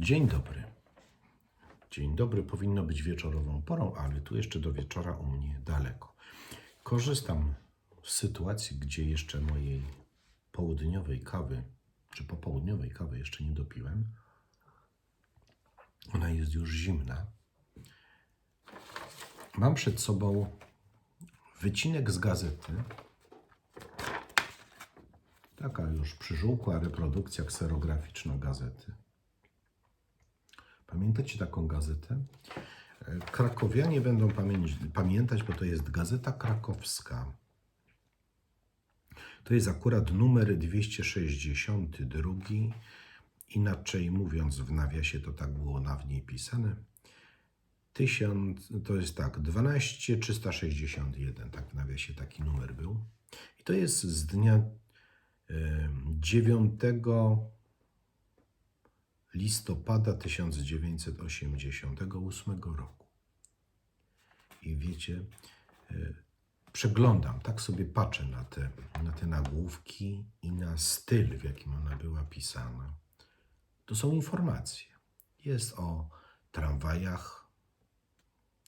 Dzień dobry. Dzień dobry powinno być wieczorową porą, ale tu jeszcze do wieczora u mnie daleko. Korzystam z sytuacji, gdzie jeszcze mojej południowej kawy, czy popołudniowej kawy jeszcze nie dopiłem. Ona jest już zimna. Mam przed sobą wycinek z gazety. Taka już przyżółkła reprodukcja kserograficzna gazety. Pamiętacie taką gazetę? E, Krakowianie będą pamiętać, bo to jest Gazeta Krakowska. To jest akurat numer 262. Inaczej mówiąc, w nawiasie to tak było na w niej pisane. 1000, to jest tak, 12361, tak w nawiasie taki numer był. I to jest z dnia e, 9 listopada 1988 roku. I wiecie, e, przeglądam, tak sobie patrzę na te, na te nagłówki i na styl, w jakim ona była pisana. To są informacje. Jest o tramwajach,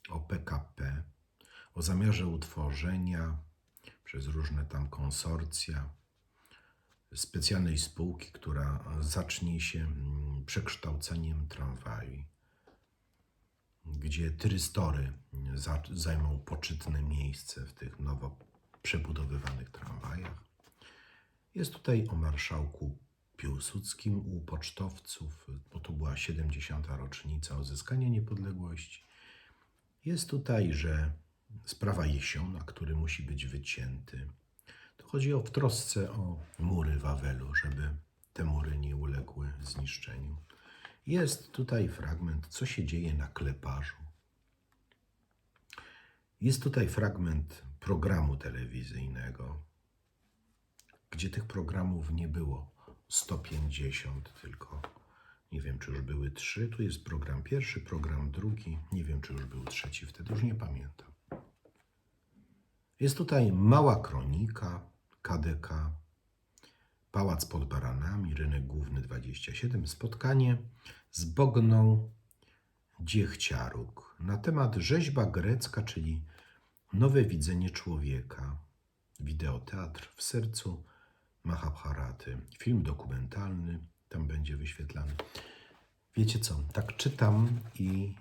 o PKP, o zamiarze utworzenia przez różne tam konsorcja specjalnej spółki, która zacznie się mm, przekształceniem tramwaju, gdzie trystory za- zajmą poczytne miejsce w tych nowo przebudowywanych tramwajach. Jest tutaj o marszałku Piłsudskim u pocztowców, bo to była 70. rocznica odzyskania niepodległości. Jest tutaj, że sprawa Jesiona, który musi być wycięty. Chodzi o w trosce o mury Wawelu, żeby te mury nie uległy zniszczeniu. Jest tutaj fragment, co się dzieje na kleparzu. Jest tutaj fragment programu telewizyjnego, gdzie tych programów nie było 150, tylko nie wiem, czy już były trzy. Tu jest program pierwszy, program drugi. Nie wiem, czy już był trzeci, wtedy już nie pamiętam. Jest tutaj mała kronika, KDK, Pałac pod Baranami, rynek główny 27, spotkanie z Bogną Dziechciaruk na temat rzeźba grecka, czyli nowe widzenie człowieka, wideoteatr w sercu Mahabharaty, film dokumentalny, tam będzie wyświetlany. Wiecie co, tak czytam i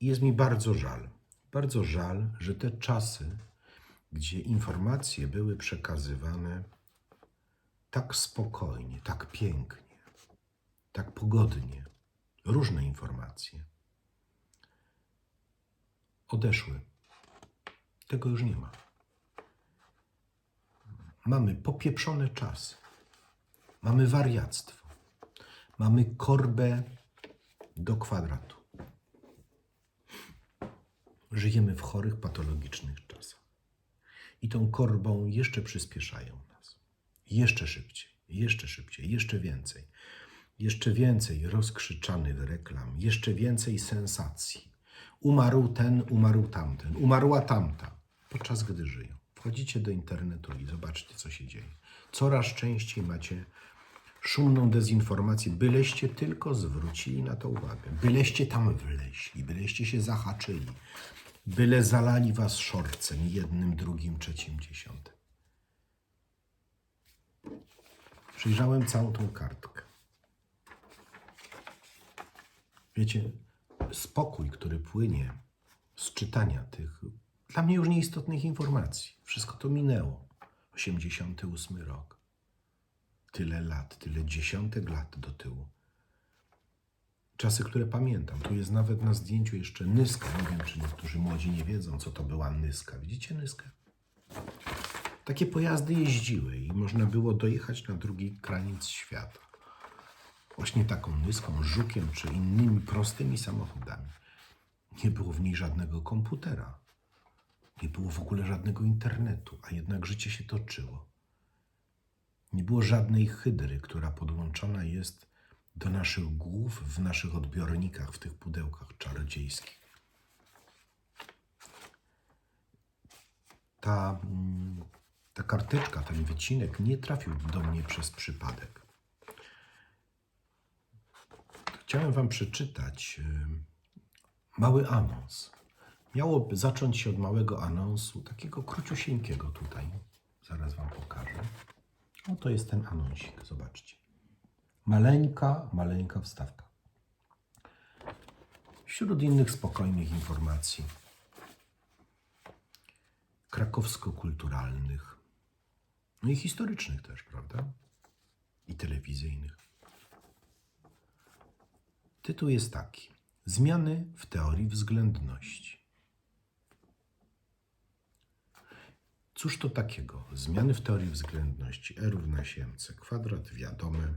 jest mi bardzo żal. Bardzo żal, że te czasy, gdzie informacje były przekazywane tak spokojnie, tak pięknie, tak pogodnie, różne informacje, odeszły. Tego już nie ma. Mamy popieprzone czasy, mamy wariactwo, mamy korbę do kwadratu. Żyjemy w chorych, patologicznych czasach. I tą korbą jeszcze przyspieszają nas. Jeszcze szybciej, jeszcze szybciej, jeszcze więcej. Jeszcze więcej rozkrzyczanych reklam, jeszcze więcej sensacji. Umarł ten, umarł tamten, umarła tamta, podczas gdy żyją. Wchodzicie do internetu i zobaczcie, co się dzieje. Coraz częściej macie szumną dezinformację, byleście tylko zwrócili na to uwagę, byleście tam wleźli, byleście się zahaczyli, byle zalali was szorcem jednym, drugim, trzecim, dziesiątym. Przyjrzałem całą tą kartkę. Wiecie, spokój, który płynie z czytania tych dla mnie już nieistotnych informacji. Wszystko to minęło. 88 rok. Tyle lat, tyle dziesiątek lat do tyłu. Czasy, które pamiętam. Tu jest nawet na zdjęciu jeszcze Nyska. Nie wiem, czy niektórzy młodzi nie wiedzą, co to była Nyska. Widzicie Nyskę? Takie pojazdy jeździły i można było dojechać na drugi kraniec świata. Właśnie taką Nyską, Żukiem czy innymi prostymi samochodami. Nie było w niej żadnego komputera. Nie było w ogóle żadnego internetu, a jednak życie się toczyło. Nie było żadnej hydry, która podłączona jest do naszych głów w naszych odbiornikach, w tych pudełkach czarodziejskich. Ta, mm, ta karteczka, ten wycinek nie trafił do mnie przez przypadek. Chciałem Wam przeczytać y, mały anons. Miało zacząć się od małego anonsu, takiego króciusieńkiego tutaj. Zaraz Wam pokażę. O, to jest ten anonsik, zobaczcie. Maleńka, maleńka wstawka. Wśród innych spokojnych informacji krakowsko-kulturalnych, no i historycznych też, prawda? I telewizyjnych. Tytuł jest taki: Zmiany w teorii względności. Cóż to takiego? Zmiany w teorii względności. E równa się mc kwadrat, wiadome.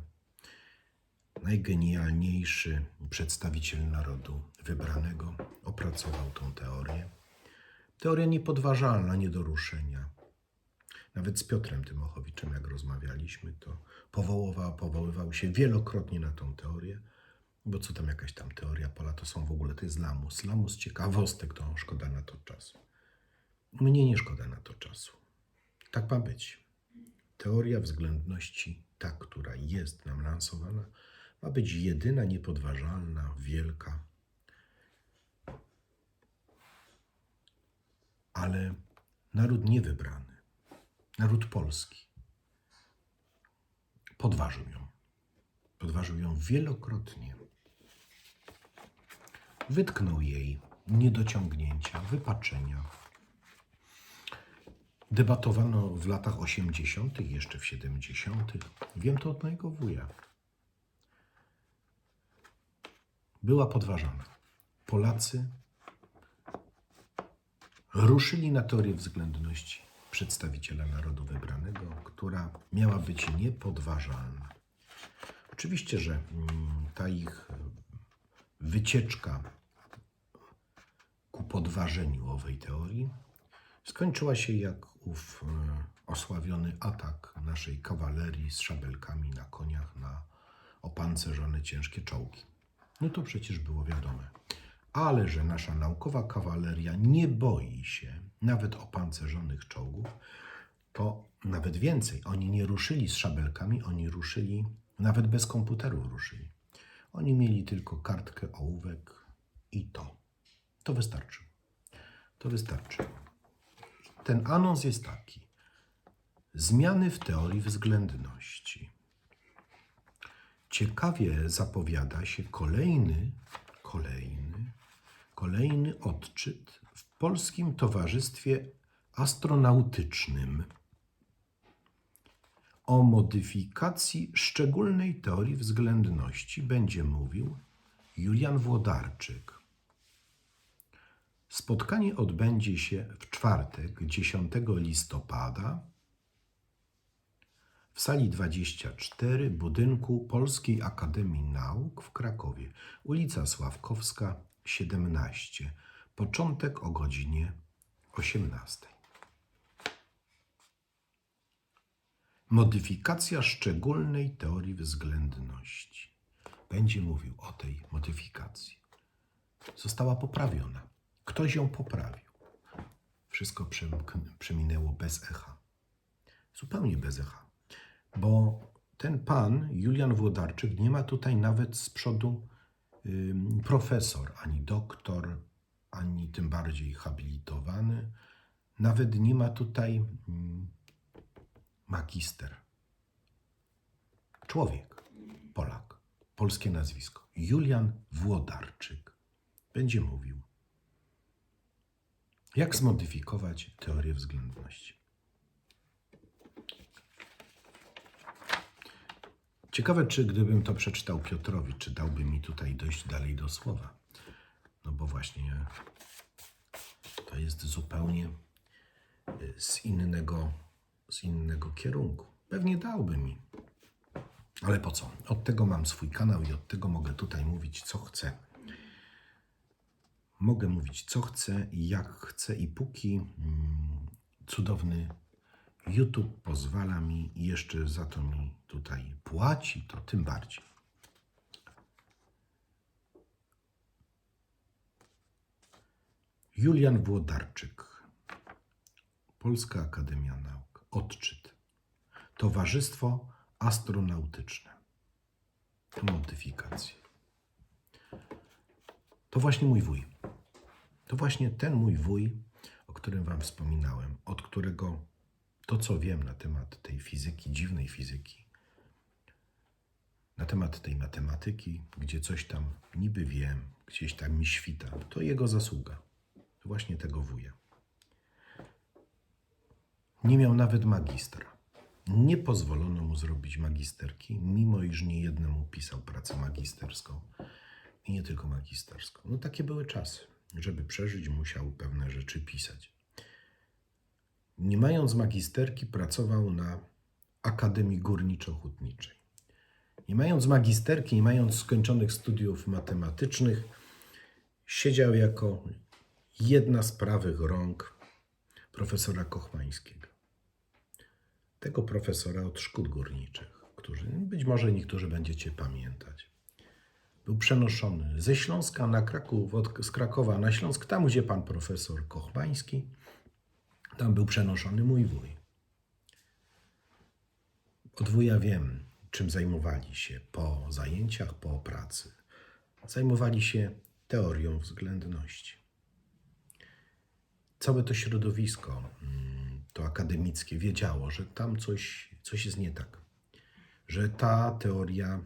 Najgenialniejszy przedstawiciel narodu wybranego opracował tą teorię. Teoria niepodważalna, nie do ruszenia. Nawet z Piotrem Tymochowiczem, jak rozmawialiśmy, to powoływał, powoływał się wielokrotnie na tą teorię, bo co tam jakaś tam teoria pola, to są w ogóle, to jest lamus. Lamus ciekawostek, to szkoda na to czasu. Mnie nie szkoda na to czasu. Tak ma być. Teoria względności, ta, która jest nam lansowana, ma być jedyna, niepodważalna, wielka. Ale naród niewybrany, naród polski, podważył ją. Podważył ją wielokrotnie. Wytknął jej niedociągnięcia, wypaczenia. Debatowano w latach 80., jeszcze w 70. Wiem to od mojego wuja. Była podważana. Polacy ruszyli na teorię względności przedstawiciela narodu wybranego, która miała być niepodważalna. Oczywiście, że mm, ta ich wycieczka ku podważeniu owej teorii skończyła się jak ów e, osławiony atak naszej kawalerii z szabelkami na koniach na opancerzone ciężkie czołgi. No to przecież było wiadome. Ale że nasza naukowa kawaleria nie boi się nawet opancerzonych czołgów, to nawet więcej. Oni nie ruszyli z szabelkami, oni ruszyli, nawet bez komputerów ruszyli. Oni mieli tylko kartkę, ołówek i to. To wystarczy. To wystarczy. Ten anons jest taki. Zmiany w teorii względności. Ciekawie zapowiada się kolejny, kolejny, kolejny odczyt w Polskim Towarzystwie Astronautycznym o modyfikacji szczególnej teorii względności będzie mówił Julian Włodarczyk. Spotkanie odbędzie się w czwartek, 10 listopada w sali 24 budynku Polskiej Akademii Nauk w Krakowie, ulica Sławkowska 17. Początek o godzinie 18. Modyfikacja szczególnej teorii względności. Będzie mówił o tej modyfikacji. Została poprawiona. Ktoś ją poprawił. Wszystko przeminęło bez echa. Zupełnie bez echa. Bo ten pan, Julian Włodarczyk, nie ma tutaj nawet z przodu profesor, ani doktor, ani tym bardziej habilitowany. Nawet nie ma tutaj magister. Człowiek, Polak, polskie nazwisko. Julian Włodarczyk będzie mówił, jak zmodyfikować teorię względności. Ciekawe, czy gdybym to przeczytał Piotrowi, czy dałby mi tutaj dojść dalej do słowa. No bo właśnie to jest zupełnie y, z innego, z innego kierunku. Pewnie dałby mi. Ale po co? Od tego mam swój kanał i od tego mogę tutaj mówić, co chcę. Mogę mówić, co chcę i jak chcę, i póki mm, cudowny YouTube pozwala mi i jeszcze za to mi tutaj płaci, to tym bardziej. Julian Włodarczyk, Polska Akademia Nauk, odczyt. Towarzystwo Astronautyczne. Modyfikacje. To właśnie mój wuj. To właśnie ten mój wuj, o którym Wam wspominałem, od którego to, co wiem na temat tej fizyki, dziwnej fizyki, na temat tej matematyki, gdzie coś tam niby wiem, gdzieś tam mi świta, to jego zasługa. Właśnie tego wuja. Nie miał nawet magistra. Nie pozwolono mu zrobić magisterki, mimo iż nie jednemu pisał pracę magisterską. I nie tylko magisterską. No takie były czasy. Żeby przeżyć, musiał pewne rzeczy pisać. Nie mając magisterki, pracował na Akademii Górniczo-Hutniczej. Nie mając magisterki, nie mając skończonych studiów matematycznych, siedział jako jedna z prawych rąk profesora Kochmańskiego. Tego profesora od szkód górniczych, którzy być może niektórzy będziecie pamiętać. Był przenoszony ze Śląska na Kraków, od, z Krakowa na Śląsk, tam gdzie pan profesor Kochmański, tam był przenoszony mój wuj. Od wuja wiem, czym zajmowali się po zajęciach, po pracy. Zajmowali się teorią względności. Całe to środowisko, mm, to akademickie, wiedziało, że tam coś, coś jest nie tak. Że ta teoria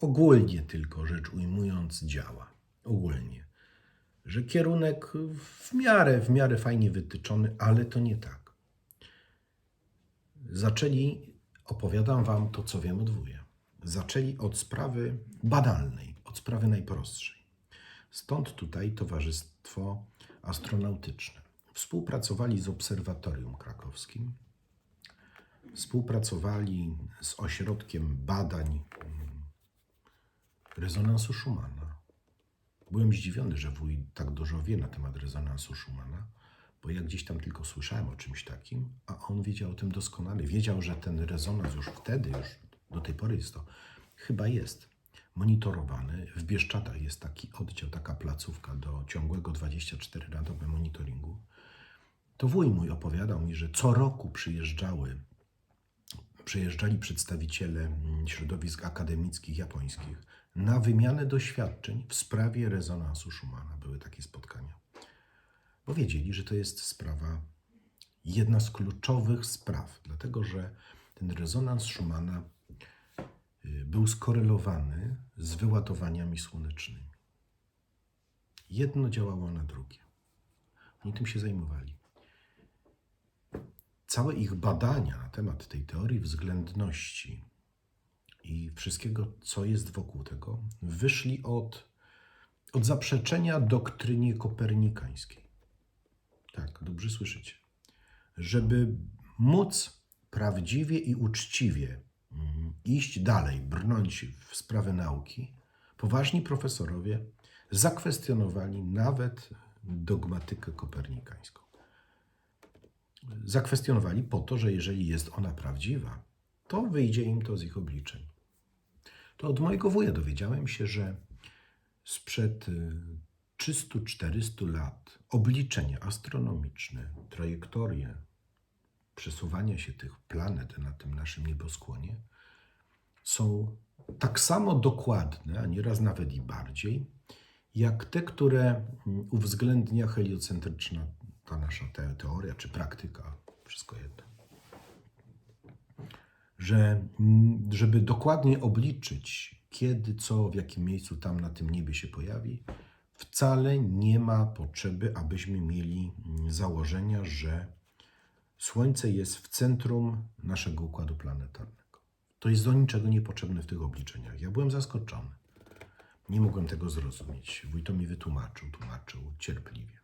ogólnie tylko rzecz ujmując działa. Ogólnie. Że kierunek w miarę, w miarę fajnie wytyczony, ale to nie tak. Zaczęli, opowiadam wam to, co wiem od wuja. Zaczęli od sprawy banalnej, od sprawy najprostszej. Stąd tutaj Towarzystwo Astronautyczne. Współpracowali z Obserwatorium Krakowskim, współpracowali z Ośrodkiem Badań mm, Rezonansu Schumana. Byłem zdziwiony, że wuj tak dużo wie na temat rezonansu Schumana, bo ja gdzieś tam tylko słyszałem o czymś takim, a on wiedział o tym doskonale. Wiedział, że ten rezonans już wtedy, już do tej pory jest to, chyba jest monitorowany. W Bieszczadach jest taki oddział, taka placówka do ciągłego 24 na dobę monitoringu. To wuj mój opowiadał mi, że co roku przyjeżdżały, przyjeżdżali przedstawiciele środowisk akademickich japońskich na wymianę doświadczeń w sprawie rezonansu Schumana. Były takie spotkania. Bo wiedzieli, że to jest sprawa, jedna z kluczowych spraw, dlatego że ten rezonans Schumana y, był skorelowany z wyładowaniami słonecznymi. Jedno działało na drugie. Oni tym się zajmowali. Całe ich badania na temat tej teorii względności i wszystkiego, co jest wokół tego, wyszli od, od zaprzeczenia doktrynie kopernikańskiej. Tak, dobrze słyszycie. Żeby móc prawdziwie i uczciwie mm, iść dalej, brnąć w sprawę nauki, poważni profesorowie zakwestionowali nawet dogmatykę kopernikańską. Zakwestionowali po to, że jeżeli jest ona prawdziwa, to wyjdzie im to z ich obliczeń. To od mojego wuja dowiedziałem się, że sprzed y, 300-400 lat obliczenia astronomiczne, trajektorie przesuwania się tych planet na tym naszym nieboskłonie są tak samo dokładne, a nieraz nawet i bardziej, jak te, które mm, uwzględnia heliocentryczna ta nasza te- teoria czy praktyka, wszystko jedno. Że mm, żeby dokładnie obliczyć, kiedy, co, w jakim miejscu tam na tym niebie się pojawi, wcale nie ma potrzeby, abyśmy mieli mm, założenia, że Słońce jest w centrum naszego układu planetarnego. To jest do niczego niepotrzebne w tych obliczeniach. Ja byłem zaskoczony. Nie mogłem tego zrozumieć. Wuj to mi wytłumaczył, tłumaczył cierpliwie.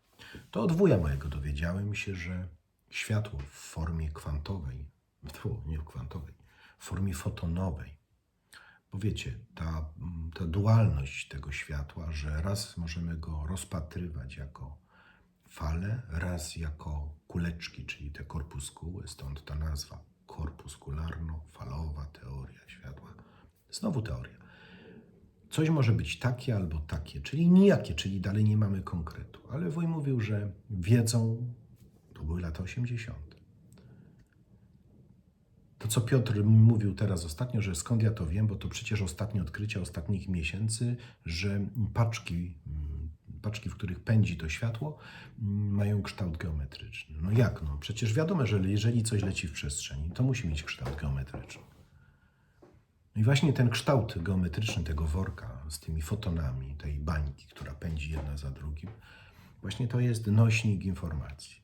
To od wuja mojego dowiedziałem się, że światło w formie kwantowej, tfu, nie kwantowej, w formie fotonowej, bo wiecie, ta, ta dualność tego światła, że raz możemy go rozpatrywać jako fale, raz jako kuleczki, czyli te korpuskuły, stąd ta nazwa korpuskularno-falowa teoria światła. Znowu teoria. Coś może być takie albo takie, czyli nijakie, czyli dalej nie mamy konkretu. Ale wuj mówił, że wiedzą, to były lata 80. To, co Piotr mówił teraz ostatnio, że skąd ja to wiem, bo to przecież ostatnie odkrycia ostatnich miesięcy, że paczki, mm, paczki, w których pędzi to światło, mm, mają kształt geometryczny. No jak no? Przecież wiadomo, że jeżeli coś leci w przestrzeni, to musi mieć kształt geometryczny. No i właśnie ten kształt geometryczny tego worka z tymi fotonami, tej bańki, która pędzi jedna za drugim, właśnie to jest nośnik informacji.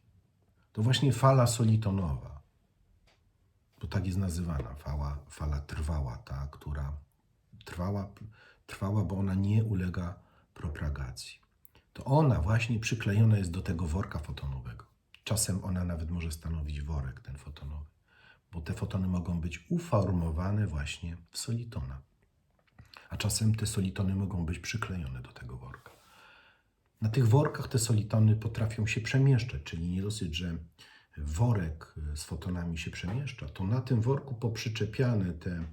To właśnie fala solitonowa, bo tak jest nazywana, fala, fala trwała, ta, która trwała, trwała, bo ona nie ulega propagacji. To ona właśnie przyklejona jest do tego worka fotonowego. Czasem ona nawet może stanowić worek, ten fotonowy, bo te fotony mogą być uformowane właśnie w solitona. A czasem te solitony mogą być przyklejone do tego worka. Na tych workach te solitony potrafią się przemieszczać, czyli nie dosyć, że worek z fotonami się przemieszcza, to na tym worku poprzyczepiane te,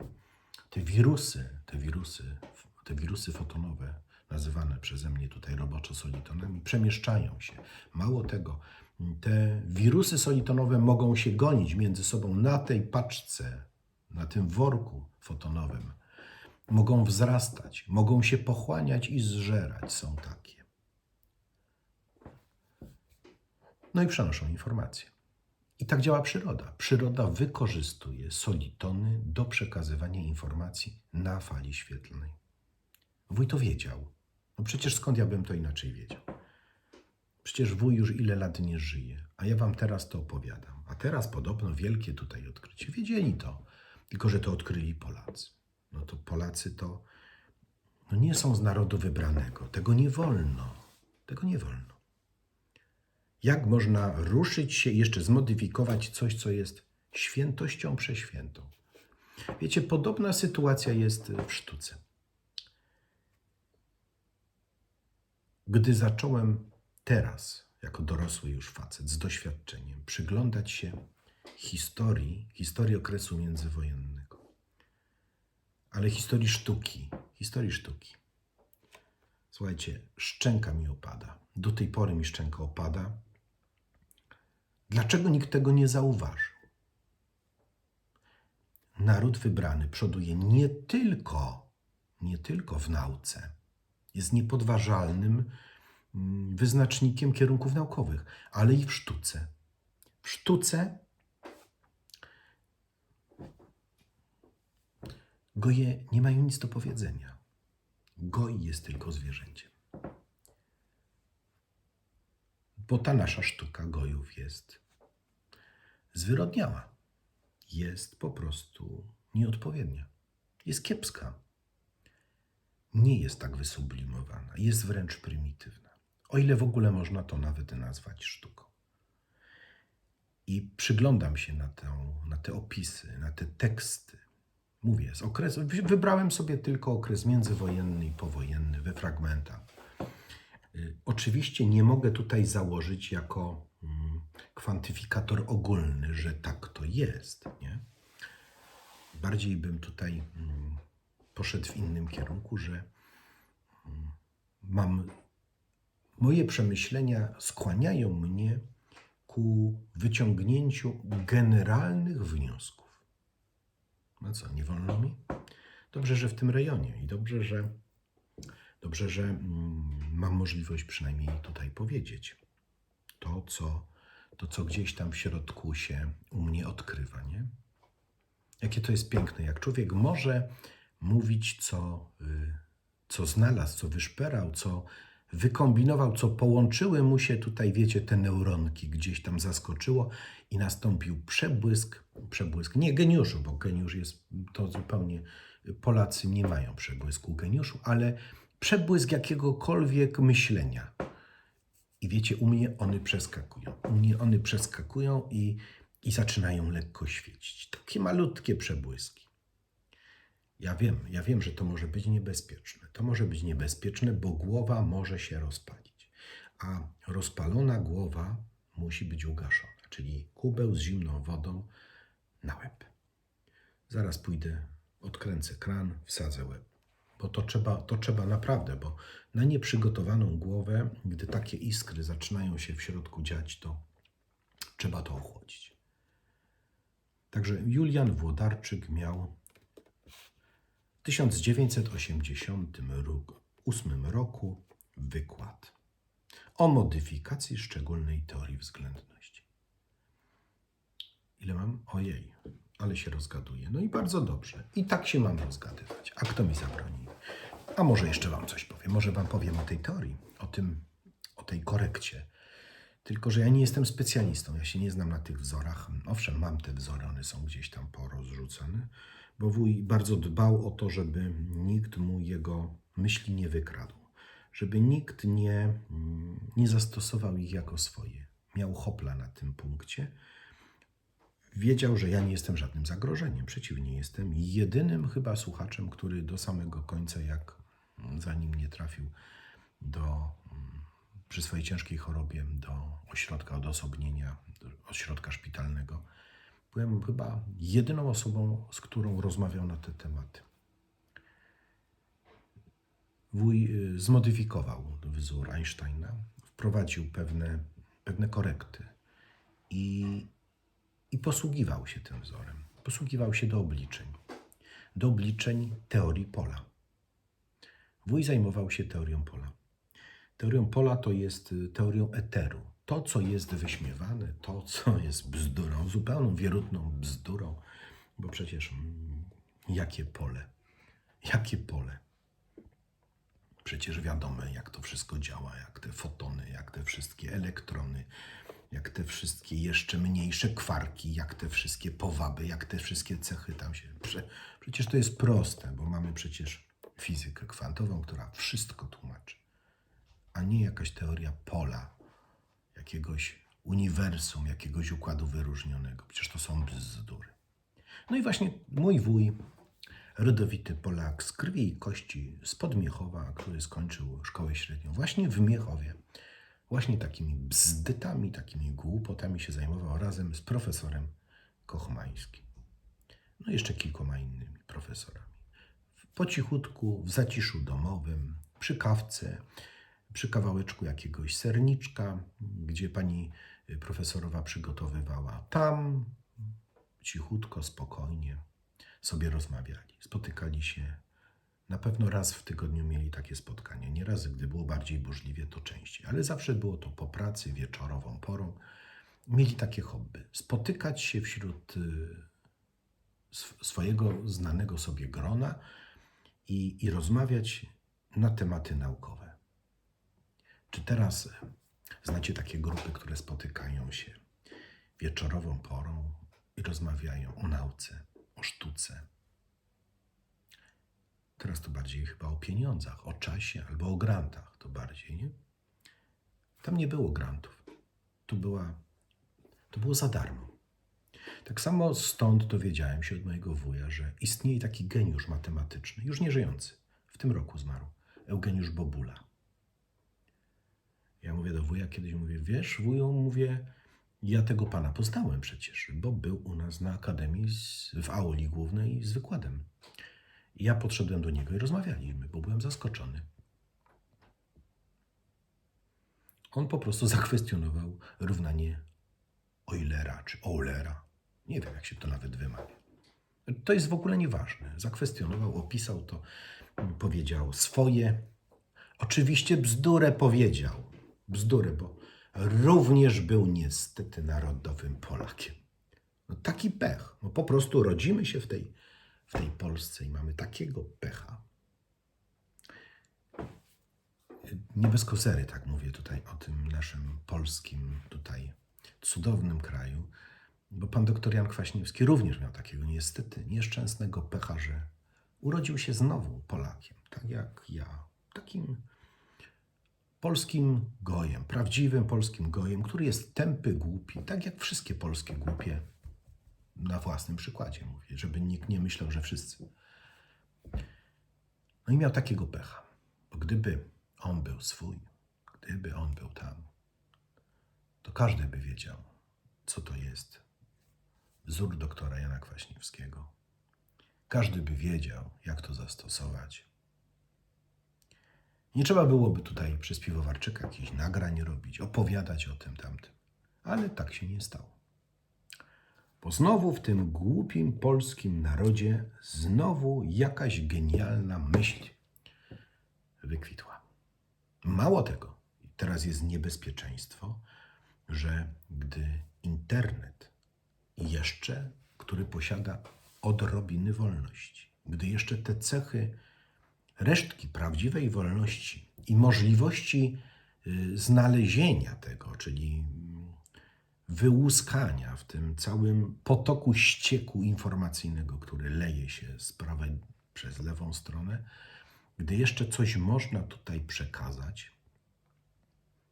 te wirusy, te wirusy, te wirusy fotonowe, nazywane przeze mnie tutaj roboczo solitonami, przemieszczają się. Mało tego, te wirusy solitonowe mogą się gonić między sobą na tej paczce, na tym worku fotonowym. Mogą wzrastać, mogą się pochłaniać i zżerać. Są takie. No i przenoszą informacje. I tak działa przyroda. Przyroda wykorzystuje solitony do przekazywania informacji na fali świetlnej. Wuj to wiedział. No przecież skąd ja bym to inaczej wiedział? Przecież wuj już ile lat nie żyje, a ja wam teraz to opowiadam. A teraz podobno wielkie tutaj odkrycie. Wiedzieli to, tylko że to odkryli Polacy. No to Polacy to no nie są z narodu wybranego. Tego nie wolno. Tego nie wolno. Jak można ruszyć się i jeszcze zmodyfikować coś, co jest świętością przeświętą? Wiecie, podobna sytuacja jest w sztuce. Gdy zacząłem teraz, jako dorosły już facet z doświadczeniem, przyglądać się historii, historii okresu międzywojennego, ale historii sztuki, historii sztuki. Słuchajcie, szczęka mi opada. Do tej pory mi szczęka opada. Dlaczego nikt tego nie zauważył? Naród wybrany przoduje nie tylko, nie tylko w nauce, jest niepodważalnym mm, wyznacznikiem kierunków naukowych, ale i w sztuce. W sztuce goje nie mają nic do powiedzenia. Goi jest tylko zwierzęciem. Bo ta nasza sztuka gojów jest zwyrodniała. Jest po prostu nieodpowiednia. Jest kiepska nie jest tak wysublimowana, jest wręcz prymitywna. O ile w ogóle można to nawet nazwać sztuką. I przyglądam się na, tę, na te opisy, na te teksty. Mówię, z okresu, wybrałem sobie tylko okres międzywojenny i powojenny we fragmentach. Y, oczywiście nie mogę tutaj założyć jako mm, kwantyfikator ogólny, że tak to jest. Nie? Bardziej bym tutaj mm, poszedł w innym kierunku, że mm, mam moje przemyślenia skłaniają mnie ku wyciągnięciu generalnych wniosków. No co, nie wolno mi? Dobrze, że w tym rejonie i dobrze, że dobrze, że mm, mam możliwość przynajmniej tutaj powiedzieć to, co, to, co gdzieś tam w środku się u mnie odkrywa, nie? Jakie to jest piękne, jak człowiek może mówić, co, y, co znalazł, co wyszperał, co wykombinował, co połączyły mu się tutaj, wiecie, te neuronki gdzieś tam zaskoczyło i nastąpił przebłysk, przebłysk, nie geniuszu, bo geniusz jest to zupełnie, Polacy nie mają przebłysku geniuszu, ale przebłysk jakiegokolwiek myślenia. I wiecie, u mnie one przeskakują. U mnie one przeskakują i, i zaczynają lekko świecić. Takie malutkie przebłyski. Ja wiem, ja wiem, że to może być niebezpieczne. To może być niebezpieczne, bo głowa może się rozpalić. A rozpalona głowa musi być ugaszona, czyli kubeł z zimną wodą na łeb. Zaraz pójdę, odkręcę kran, wsadzę łeb. Bo to trzeba, to trzeba naprawdę, bo na nieprzygotowaną głowę, gdy takie iskry zaczynają się w środku dziać, to trzeba to ochłodzić. Także Julian Włodarczyk miał w 1988 roku wykład o modyfikacji szczególnej teorii względności. Ile mam? Ojej, ale się rozgaduję. No i bardzo dobrze. I tak się mam rozgadywać. A kto mi zabroni? A może jeszcze Wam coś powiem. Może Wam powiem o tej teorii, o tym, o tej korekcie. Tylko, że ja nie jestem specjalistą, ja się nie znam na tych wzorach. Owszem, mam te wzory, one są gdzieś tam porozrzucane, bo wuj bardzo dbał o to, żeby nikt mu jego myśli nie wykradł, żeby nikt nie, nie zastosował ich jako swoje. Miał hopla na tym punkcie. Wiedział, że ja nie jestem żadnym zagrożeniem, przeciwnie, jestem jedynym chyba słuchaczem, który do samego końca, jak mm, zanim nie trafił do mm, przy swojej ciężkiej chorobie do ośrodka odosobnienia, do ośrodka szpitalnego. Byłem chyba jedyną osobą, z którą rozmawiał na te tematy. Wuj y, zmodyfikował wzór Einsteina, wprowadził pewne, pewne korekty i, i posługiwał się tym wzorem. Posługiwał się do obliczeń, do obliczeń teorii pola. Wuj zajmował się teorią pola. Teorią pola to jest y, teorią eteru. To, co jest wyśmiewane, to, co jest bzdurą, zupełną wierutną bzdurą, bo przecież mm, jakie pole? Jakie pole? Przecież wiadomo, jak to wszystko działa, jak te fotony, jak te wszystkie elektrony, jak te wszystkie jeszcze mniejsze kwarki, jak te wszystkie powaby, jak te wszystkie cechy tam się. Prze, przecież to jest proste, bo mamy przecież fizykę kwantową, która wszystko tłumaczy a nie jakaś teoria pola, jakiegoś uniwersum, jakiegoś układu wyróżnionego. Przecież to są bzdury. No i właśnie mój wuj, rodowity Polak z krwi i kości z Podmiechowa, który skończył szkołę średnią właśnie w Miechowie, właśnie takimi bzdytami, takimi głupotami się zajmował razem z profesorem Kochmańskim. No jeszcze kilkoma innymi profesorami. Po cichutku, w zaciszu domowym, przy kawce, przy kawałeczku jakiegoś serniczka, gdzie pani profesorowa przygotowywała. Tam cichutko, spokojnie sobie rozmawiali. Spotykali się. Na pewno raz w tygodniu mieli takie spotkania. Nie razy, gdy było bardziej burzliwie, to częściej. Ale zawsze było to po pracy, wieczorową porą. Mieli takie hobby. Spotykać się wśród y, sw- swojego znanego sobie grona i, i rozmawiać na tematy naukowe. Czy teraz e, znacie takie grupy, które spotykają się wieczorową porą i rozmawiają o nauce, o sztuce? Teraz to bardziej chyba o pieniądzach, o czasie albo o grantach, to bardziej, nie? Tam nie było grantów. Tu była, to było za darmo. Tak samo stąd dowiedziałem się od mojego wuja, że istnieje taki geniusz matematyczny, już nie żyjący, w tym roku zmarł, Eugeniusz Bobula. Ja mówię do wuja kiedyś, mówię, wiesz, wuju, mówię, ja tego pana poznałem przecież, bo był u nas na akademii w auli głównej z wykładem. Ja podszedłem do niego i rozmawialiśmy, bo byłem zaskoczony. On po prostu zakwestionował równanie Eulera czy Eulera. Nie wiem, jak się to nawet wymawia. To jest w ogóle nieważne. Zakwestionował, opisał to, powiedział swoje. Oczywiście bzdurę powiedział. Bzdurę, bo również był niestety narodowym Polakiem. No taki pech. No po prostu rodzimy się w tej, w tej Polsce i mamy takiego pecha. Nie bez kozery tak mówię tutaj o tym naszym polskim tutaj cudownym kraju, bo pan doktor Jan Kwaśniewski również miał takiego niestety nieszczęsnego pecha, że urodził się znowu Polakiem, tak jak ja, takim polskim gojem, prawdziwym polskim gojem, który jest tępy, głupi, tak jak wszystkie polskie głupie. Na własnym przykładzie mówię, żeby nikt nie myślał, że wszyscy. No i miał takiego pecha, bo gdyby on był swój, gdyby on był tam, to każdy by wiedział, co to jest wzór doktora Jana Kwaśniewskiego. Każdy by wiedział, jak to zastosować. Nie trzeba byłoby tutaj przez piwowarczyka jakichś nagrań robić, opowiadać o tym, tamtym. Ale tak się nie stało. Bo znowu w tym głupim polskim narodzie znowu jakaś genialna myśl wykwitła. Mało tego, teraz jest niebezpieczeństwo, że gdy internet jeszcze, który posiada odrobiny wolności, gdy jeszcze te cechy, resztki prawdziwej wolności i możliwości y, znalezienia tego, czyli wyłuskania w tym całym potoku ścieku informacyjnego, który leje się z prawej przez lewą stronę, gdy jeszcze coś można tutaj przekazać,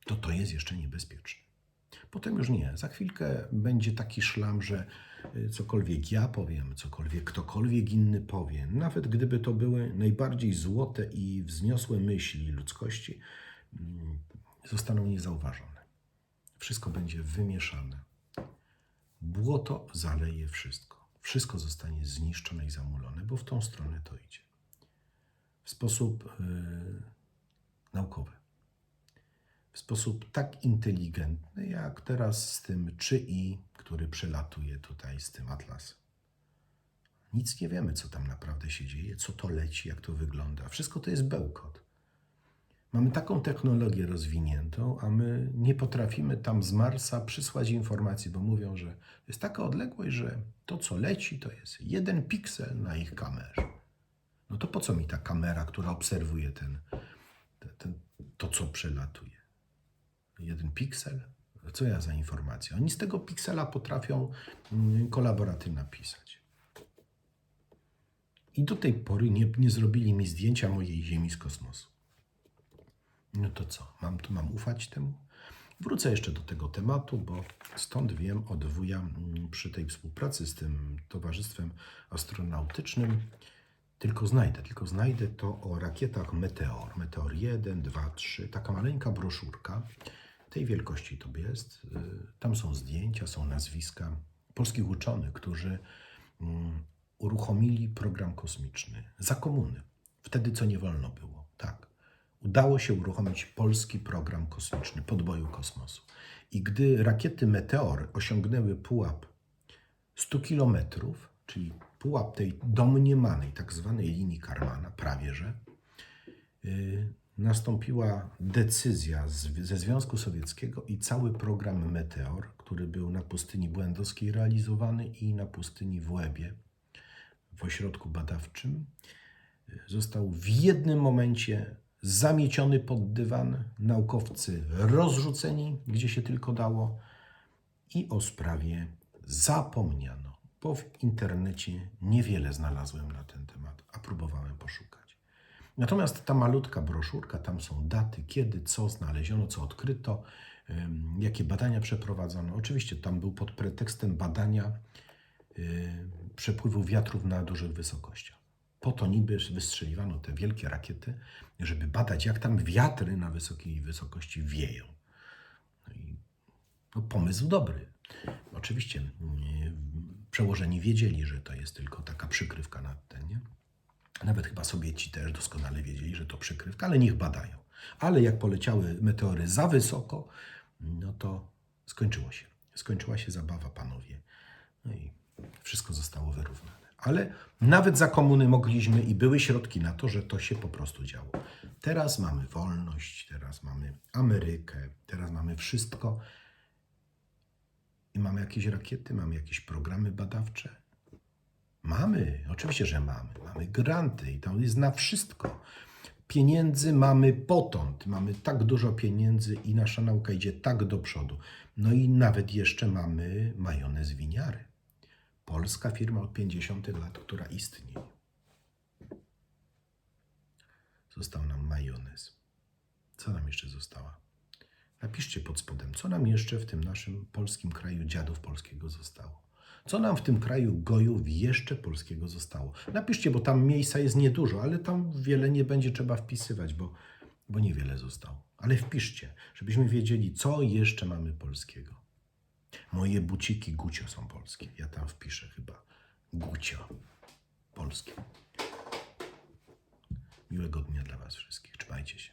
to to jest jeszcze niebezpieczne. Potem już nie. Za chwilkę będzie taki szlam, że y, cokolwiek ja powiem, cokolwiek ktokolwiek inny powie, nawet gdyby to były najbardziej złote i wzniosłe myśli ludzkości, mm, zostaną niezauważone. Wszystko będzie wymieszane. Błoto zaleje wszystko. Wszystko zostanie zniszczone i zamulone, bo w tą stronę to idzie. W sposób yy, naukowy w sposób tak inteligentny, jak teraz z tym czy i, który przelatuje tutaj z tym atlasem. Nic nie wiemy, co tam naprawdę się dzieje, co to leci, jak to wygląda. Wszystko to jest bełkot. Mamy taką technologię rozwiniętą, a my nie potrafimy tam z Marsa przysłać informacji, bo mówią, że jest taka odległość, że to, co leci, to jest jeden piksel na ich kamerze. No to po co mi ta kamera, która obserwuje ten, ten, to, co przelatuje? jeden piksel. Co ja za informacje? Oni z tego piksela potrafią mm, kolaboraty napisać. I do tej pory nie, nie zrobili mi zdjęcia mojej Ziemi z kosmosu. No to co? Mam, to mam ufać temu? Wrócę jeszcze do tego tematu, bo stąd wiem od wuja mm, przy tej współpracy z tym Towarzystwem Astronautycznym. Tylko znajdę, tylko znajdę to o rakietach Meteor. Meteor 1, 2, 3. Taka maleńka broszurka tej wielkości to jest. Y, Tam są zdjęcia, są nazwiska polskich uczonych, którzy mm, uruchomili program kosmiczny za komuny. Wtedy co nie wolno było. Tak. Udało się uruchomić polski program kosmiczny podboju kosmosu. I gdy rakiety Meteor osiągnęły pułap 100 kilometrów, czyli pułap tej domniemanej, tak zwanej linii Karmana, prawie że, yy, nastąpiła decyzja ze Związku Sowieckiego i cały program Meteor, który był na pustyni błędowskiej realizowany i na pustyni w Łebie, w ośrodku badawczym, został w jednym momencie zamieciony pod dywan, naukowcy rozrzuceni, gdzie się tylko dało i o sprawie zapomniano, bo w internecie niewiele znalazłem na ten temat, a próbowałem poszukać. Natomiast ta malutka broszurka, tam są daty, kiedy, co znaleziono, co odkryto, jakie badania przeprowadzono. Oczywiście tam był pod pretekstem badania y, przepływu wiatrów na dużych wysokościach. Po to niby wystrzeliwano te wielkie rakiety, żeby badać, jak tam wiatry na wysokiej wysokości wieją. No i no, pomysł dobry. Oczywiście y, przełożeni wiedzieli, że to jest tylko taka przykrywka na ten, nie? Nawet chyba Sowieci też doskonale wiedzieli, że to przykrywka, ale niech badają. Ale jak poleciały meteory za wysoko, no to skończyło się. Skończyła się zabawa, panowie. No i wszystko zostało wyrównane. Ale nawet za komuny mogliśmy i były środki na to, że to się po prostu działo. Teraz mamy wolność, teraz mamy Amerykę, teraz mamy wszystko. I mamy jakieś rakiety, mamy jakieś programy badawcze. Mamy, oczywiście, że mamy. Mamy granty i to jest na wszystko. Pieniędzy mamy potąd, mamy tak dużo pieniędzy i nasza nauka idzie tak do przodu. No i nawet jeszcze mamy majonez winiary. Polska firma od 50 lat, która istnieje. Został nam majonez. Co nam jeszcze została? Napiszcie pod spodem, co nam jeszcze w tym naszym polskim kraju dziadów polskiego zostało. Co nam w tym kraju gojów jeszcze polskiego zostało? Napiszcie, bo tam miejsca jest niedużo, ale tam wiele nie będzie trzeba wpisywać, bo, bo niewiele zostało. Ale wpiszcie, żebyśmy wiedzieli, co jeszcze mamy polskiego. Moje buciki Gucio są polskie. Ja tam wpiszę chyba Gucio polskie. Miłego dnia dla Was wszystkich. Trzymajcie się.